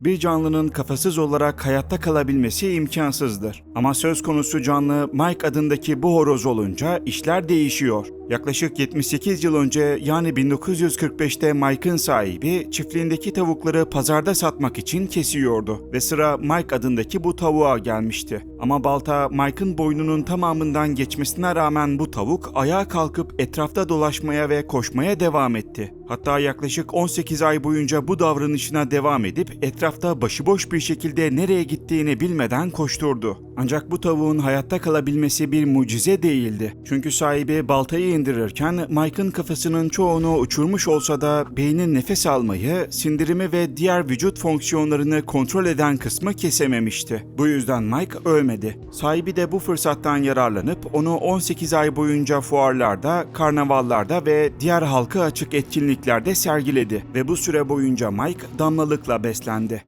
Bir canlının kafasız olarak hayatta kalabilmesi imkansızdır. Ama söz konusu canlı Mike adındaki bu horoz olunca işler değişiyor. Yaklaşık 78 yıl önce yani 1945'te Mike'ın sahibi çiftliğindeki tavukları pazarda satmak için kesiyordu ve sıra Mike adındaki bu tavuğa gelmişti. Ama balta Mike'ın boynunun tamamından geçmesine rağmen bu tavuk ayağa kalkıp etrafta dolaşmaya ve koşmaya devam etti. Hatta yaklaşık 18 ay boyunca bu davranışına devam edip etrafta başıboş bir şekilde nereye gittiğini bilmeden koşturdu. Ancak bu tavuğun hayatta kalabilmesi bir mucize değildi. Çünkü sahibi baltayı indirirken Mike'ın kafasının çoğunu uçurmuş olsa da beynin nefes almayı, sindirimi ve diğer vücut fonksiyonlarını kontrol eden kısmı kesememişti. Bu yüzden Mike ölmedi. Sahibi de bu fırsattan yararlanıp onu 18 ay boyunca fuarlarda, karnavallarda ve diğer halka açık etkinliklerde sergiledi ve bu süre boyunca Mike damlalıkla beslendi.